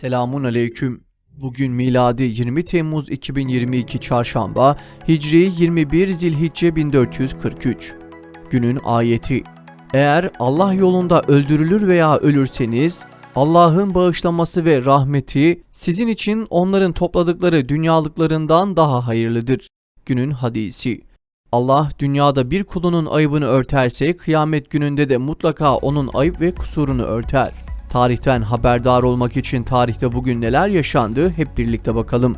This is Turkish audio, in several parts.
Selamun aleyküm. Bugün miladi 20 Temmuz 2022 Çarşamba, Hicri 21 Zilhicce 1443. Günün ayeti. Eğer Allah yolunda öldürülür veya ölürseniz, Allah'ın bağışlaması ve rahmeti sizin için onların topladıkları dünyalıklarından daha hayırlıdır. Günün hadisi. Allah dünyada bir kulunun ayıbını örterse kıyamet gününde de mutlaka onun ayıp ve kusurunu örter. Tarihten haberdar olmak için tarihte bugün neler yaşandı hep birlikte bakalım.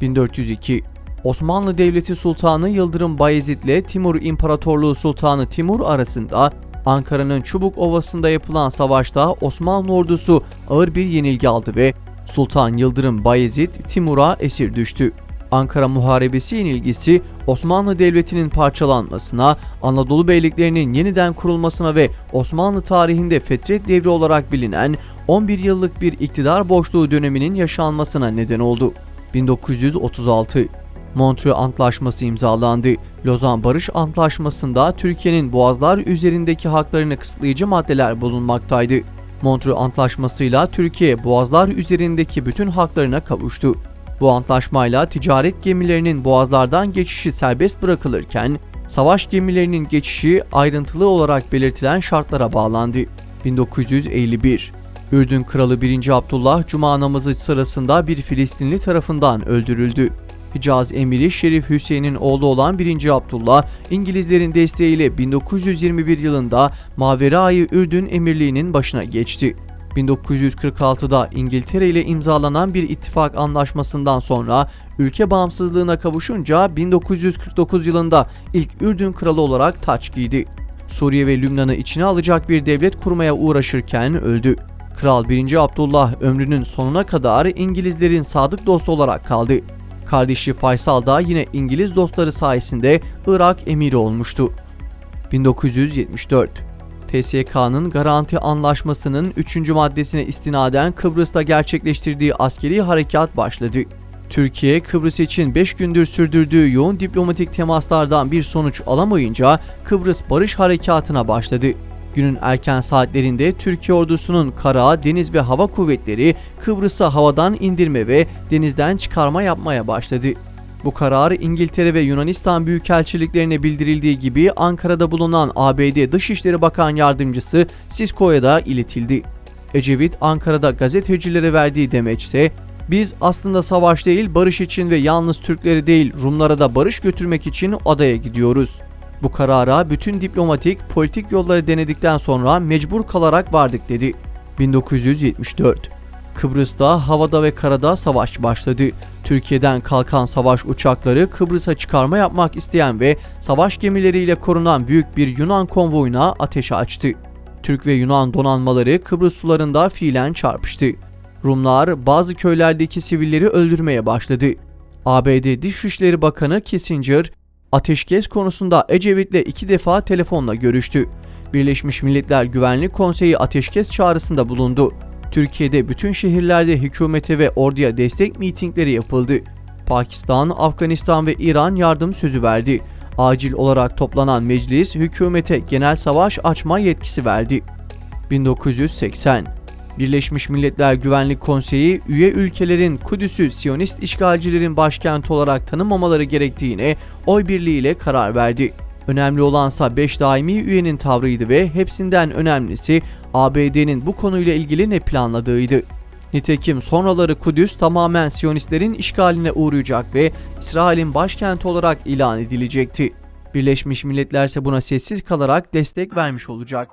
1402 Osmanlı Devleti Sultanı Yıldırım Bayezid ile Timur İmparatorluğu Sultanı Timur arasında Ankara'nın Çubuk Ovası'nda yapılan savaşta Osmanlı ordusu ağır bir yenilgi aldı ve Sultan Yıldırım Bayezid Timur'a esir düştü. Ankara Muharebesi yenilgisi Osmanlı Devleti'nin parçalanmasına, Anadolu beyliklerinin yeniden kurulmasına ve Osmanlı tarihinde Fetret Devri olarak bilinen 11 yıllık bir iktidar boşluğu döneminin yaşanmasına neden oldu. 1936 Montreux Antlaşması imzalandı. Lozan Barış Antlaşması'nda Türkiye'nin boğazlar üzerindeki haklarını kısıtlayıcı maddeler bulunmaktaydı. Montreux Antlaşması'yla Türkiye boğazlar üzerindeki bütün haklarına kavuştu. Bu antlaşmayla ticaret gemilerinin boğazlardan geçişi serbest bırakılırken savaş gemilerinin geçişi ayrıntılı olarak belirtilen şartlara bağlandı. 1951 Ürdün Kralı 1. Abdullah Cuma namazı sırasında bir Filistinli tarafından öldürüldü. Hicaz Emiri Şerif Hüseyin'in oğlu olan 1. Abdullah, İngilizlerin desteğiyle 1921 yılında Mavera'yı Ürdün Emirliği'nin başına geçti. 1946'da İngiltere ile imzalanan bir ittifak anlaşmasından sonra ülke bağımsızlığına kavuşunca 1949 yılında ilk Ürdün kralı olarak taç giydi. Suriye ve Lübnan'ı içine alacak bir devlet kurmaya uğraşırken öldü. Kral 1. Abdullah ömrünün sonuna kadar İngilizlerin sadık dostu olarak kaldı. Kardeşi Faysal da yine İngiliz dostları sayesinde Irak emiri olmuştu. 1974 TSK'nın garanti anlaşmasının 3. maddesine istinaden Kıbrıs'ta gerçekleştirdiği askeri harekat başladı. Türkiye, Kıbrıs için 5 gündür sürdürdüğü yoğun diplomatik temaslardan bir sonuç alamayınca Kıbrıs Barış Harekatı'na başladı. Günün erken saatlerinde Türkiye ordusunun kara, deniz ve hava kuvvetleri Kıbrıs'a havadan indirme ve denizden çıkarma yapmaya başladı. Bu karar İngiltere ve Yunanistan büyükelçiliklerine bildirildiği gibi Ankara'da bulunan ABD Dışişleri Bakan Yardımcısı Sisko'ya da iletildi. Ecevit Ankara'da gazetecilere verdiği demeçte biz aslında savaş değil barış için ve yalnız Türkleri değil Rumlara da barış götürmek için adaya gidiyoruz. Bu karara bütün diplomatik, politik yolları denedikten sonra mecbur kalarak vardık dedi. 1974 Kıbrıs'ta havada ve karada savaş başladı. Türkiye'den kalkan savaş uçakları Kıbrıs'a çıkarma yapmak isteyen ve savaş gemileriyle korunan büyük bir Yunan konvoyuna ateş açtı. Türk ve Yunan donanmaları Kıbrıs sularında fiilen çarpıştı. Rumlar bazı köylerdeki sivilleri öldürmeye başladı. ABD Dışişleri Bakanı Kissinger, ateşkes konusunda Ecevit'le iki defa telefonla görüştü. Birleşmiş Milletler Güvenlik Konseyi ateşkes çağrısında bulundu. Türkiye'de bütün şehirlerde hükümete ve orduya destek mitingleri yapıldı. Pakistan, Afganistan ve İran yardım sözü verdi. Acil olarak toplanan meclis hükümete genel savaş açma yetkisi verdi. 1980 Birleşmiş Milletler Güvenlik Konseyi üye ülkelerin Kudüs'ü Siyonist işgalcilerin başkenti olarak tanımamaları gerektiğine oy birliğiyle karar verdi. Önemli olansa 5 daimi üyenin tavrıydı ve hepsinden önemlisi ABD'nin bu konuyla ilgili ne planladığıydı. Nitekim sonraları Kudüs tamamen Siyonistlerin işgaline uğrayacak ve İsrail'in başkenti olarak ilan edilecekti. Birleşmiş Milletler ise buna sessiz kalarak destek vermiş olacak.